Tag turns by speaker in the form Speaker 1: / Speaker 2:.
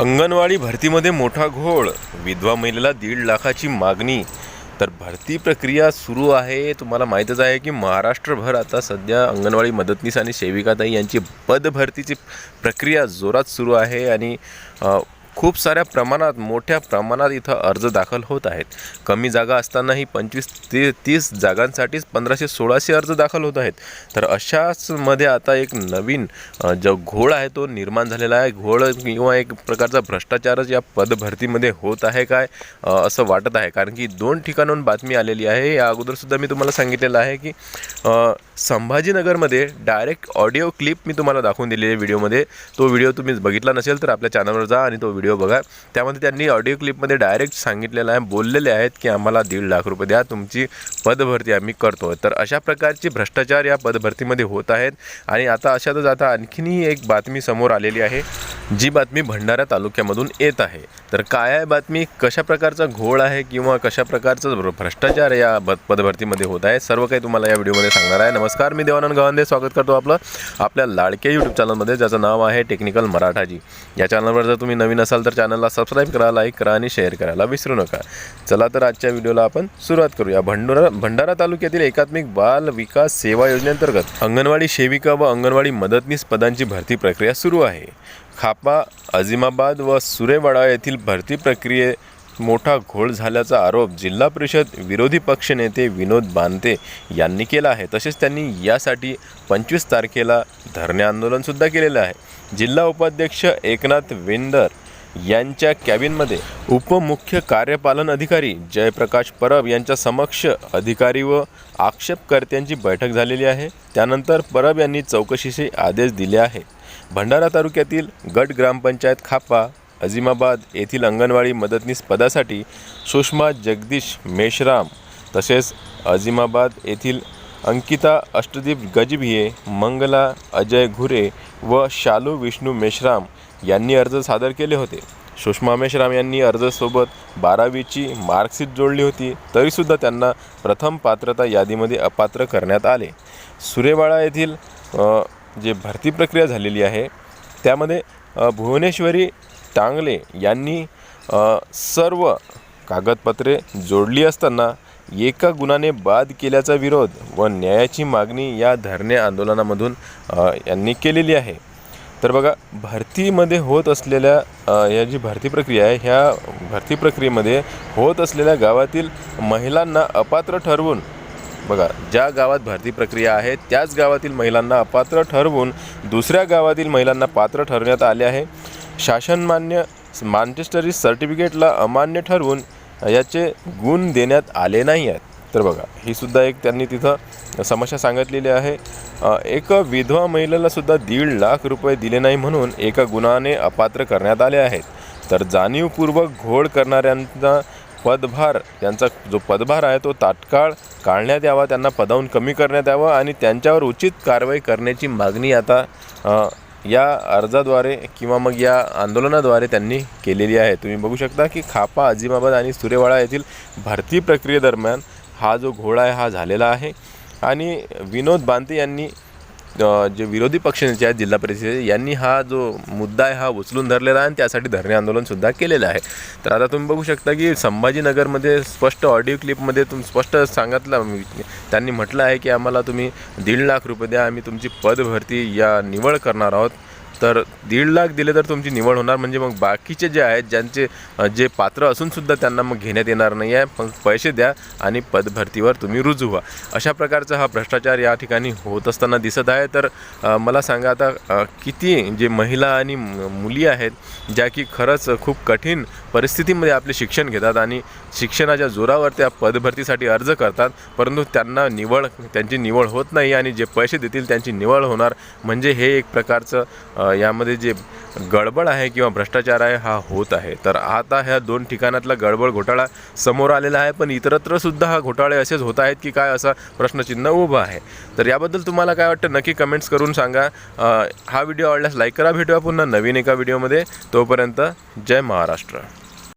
Speaker 1: अंगणवाडी भरतीमध्ये मोठा घोळ. विधवा महिलेला दीड लाखाची मागणी. तर भरती प्रक्रिया सुरू आहे. तुम्हाला माहीतच आहे की महाराष्ट्रभर आता सध्या अंगणवाडी मदतनीस आणि सेविकाताई यांची पदभरतीची प्रक्रिया जोरात सुरू आहे आणि खूप साऱ्या प्रमाणात मोठ्या प्रमाणात इथं अर्ज दाखल होत आहेत. कमी जागा असतानाही पंचवीस ते तीस जागांसाठीच पंधराशे सोळाशे अर्ज दाखल होत आहेत. तर अशाच मध्ये आता एक नवीन जो घोळ आहे तो निर्माण झालेला आहे. घोळ किंवा एक प्रकारचा भ्रष्टाचारच या पदभरतीमध्ये होत आहे काय असं वाटत आहे? कारण की दोन ठिकाणाहून बातमी आलेली आहे. या अगोदरसुद्धा मी तुम्हाला सांगितलेलं आहे की संभाजीनगरमध्ये डायरेक्ट ऑडिओ क्लिप मी तुम्हाला दाखवून दिलेली आहे व्हिडिओमध्ये. तो व्हिडिओ तुम्ही बघितला नसेल तर आपल्या चॅनलवर जा आणि तो व्हिडिओ बघा. त्यामध्ये त्यांनी ऑडिओ क्लिपमध्ये डायरेक्ट सांगितलेलं आहे बोललेले आहेत की आम्हाला दीड लाख रुपये द्या तुमची पदभरती आम्ही करतो तर अशा प्रकारचे भ्रष्टाचार या पदभरतीमध्ये होत आहेत. आणि आता अशातच आता आणखीनही एक बातमी समोर आलेली आहे जी बातमी भंडारा तालुक्यामधून येत आहे. तर काय आहे बातमी? कशा प्रकारचा घोळ आहे किंवा कशा प्रकारचं भ्रष्टाचार या पदभरतीमध्ये होत आहे? सर्व काही तुम्हाला या व्हिडिओमध्ये सांगणार आहे. नमस्कार. मी देवानंद गवांदे. स्वागत करतो आपलं आपल्या लाडक्या यूट्यूब चॅनलमध्ये ज्याचं नाव आहे टेक्निकल मराठाजी. या चॅनलवर जर तुम्ही नवीन असाल तर चॅनलला सबस्क्राईब करा लाईक करा आणि शेअर करायला विसरू नका. चला तर आजच्या व्हिडिओला आपण सुरुवात करूया. भंडारा भंडारा तालुक्यातील एकात्मिक बाल विकास सेवा योजनेअंतर्गत अंगणवाडी सेविका व अंगणवाडी मदतनीस पदांची भरती प्रक्रिया सुरू आहे. खापा अझिमाबाद व सुरेवाडा येथील भरती प्रक्रिये मोठा घोळ झाल्याचा आरोप जिल्हा परिषद विरोधी पक्षनेते विनोद बांते यांनी केला आहे. तसेच त्यांनी यासाठी पंचवीस तारखेला धरणे आंदोलनसुद्धा केलेलं आहे. जिल्हा उपाध्यक्ष एकनाथ वेंदर यांच्या कॅबिनमध्ये उपमुख्य कार्यपालन अधिकारी जयप्रकाश परब यांच्या समक्ष अधिकारी व आक्षेपकर्त्यांची बैठक झालेली आहे. त्यानंतर परब यांनी चौकशीचे आदेश दिले आहे. भंडारा तालुक्यातील गट ग्रामपंचायत खापा अझिमाबाद येथील अंगणवाडी मदतनीस पदासाठी सुषमा जगदीश मेश्राम तसेच अझिमाबाद येथील अंकिता अष्टदीप गजभिये मंगला अजय घुरे व शालू विष्णू मेश्राम यांनी अर्ज सादर केले होते. सुषमा मेश्राम यांनी अर्जसोबत बारावीची मार्कशीट जोडली होती तरीसुद्धा त्यांना प्रथम पात्रता यादीमध्ये अपात्र करण्यात आले. सुरेवाळा येथील जे भरती प्रक्रिया झालेली आहे त्यामध्ये भुवनेश्वरी टांगले यांनी सर्व कागदपत्रे जोडली असताना एका गुणाने बाद केल्याचा विरोध व न्यायाची मागणी या धरणे आंदोलनामधून यांनी केलेली आहे. तर बघा भरतीमध्ये होत असलेल्या या जी भरती प्रक्रिया आहे ह्या भरती प्रक्रियेमध्ये होत असलेल्या गावातील महिलांना अपात्र ठरवून बघा ज्या गावात भरती प्रक्रिया आहे त्याच गावातील महिलांना अपात्र ठरवून दुसऱ्या गावातील महिलांना पात्र ठरवण्यात आले आहे. शासनमान्य मॅन्चेस्टरी सर्टिफिकेटला अमान्य ठरवून याचे गुण देण्यात आले नाही आहेत. तर बघा ही सुद्धा एक त्यांनी तिथं समस्या सांगितलेली आहे. एक विधवा महिलेला सुद्धा दीड लाख रुपये दिले नाही म्हणून एका गुन्हाने अपात्र करण्यात आले आहेत. तर जाणीवपूर्वक घोळ करणाऱ्यांचा पदभार त्यांचा जो पदभार आहे तो तात्काळ काढण्यात यावा त्यांना पदावून कमी करण्यात यावं आणि त्यांच्यावर उचित कारवाई करण्याची मागणी आता या अर्जाद्वारे किंवा मग या आंदोलनाद्वारे त्यांनी केलेली आहे. तुम्ही बघू शकता की खापा अजिमाबाद आणि सुरेवाडा येथील भरती प्रक्रियेदरम्यान हा जो घोळा आहे हा झालेला आहे. आणि विनोद बांते यांनी जे विरोधी पक्षनेते आहेत जिल्हा परिषद यांनी हा जो मुद्दा आहे हा उचलून धरलेला आहे आणि त्यासाठी धरणे आंदोलनसुद्धा केलेलं आहे. तर आता तुम्ही बघू शकता की संभाजीनगरमध्ये स्पष्ट ऑडिओ क्लिपमध्ये तुम स्पष्ट सांगितलं त्यांनी म्हटलं आहे की आम्हाला तुम्ही दीड लाख रुपये द्या आम्ही तुमची पदभरती या निवड करणार आहोत. तर दीड लाख दिले तर तुमची निवड होणार. म्हणजे मग बाकीचे जे आहेत ज्यांचे जे पात्र असूनसुद्धा त्यांना मग घेण्यात येणार नाही आहे. मग पैसे द्या आणि पदभरतीवर तुम्ही रुजू व्हा. अशा प्रकारचा हा भ्रष्टाचार या ठिकाणी होत असताना दिसत आहे. तर मला सांगा आता किती जे महिला आणि मुली आहेत ज्या की खरंच खूप कठीण परिस्थितीमध्ये आपले शिक्षण घेतात आणि शिक्षणाच्या जोरावर त्या पदभरतीसाठी अर्ज करतात परंतु त्यांना निवड त्यांची निवड होत नाही आणि जे पैसे देतील त्यांची निवड होणार. म्हणजे हे एक प्रकारचं यामध्ये जे गडबड आहे किंवा भ्रष्टाचार आहे हा होत आहे. तर आता ह्या दोन ठिकाणातला गडबड घोटाळा समोर आलेला आहे पण इतरत्र सुद्धा हा घोटाळे असेच होत आहेत की काय असा प्रश्नचिन्ह उभं आहे. तर याबद्दल तुम्हाला काय वाटतं? नक्की कमेंट्स करून सांगा. हा व्हिडिओ आवडल्यास लाईक करा भेटूया पुन्हा नवीन एका व्हिडिओमध्ये. तोपर्यंत जय महाराष्ट्र.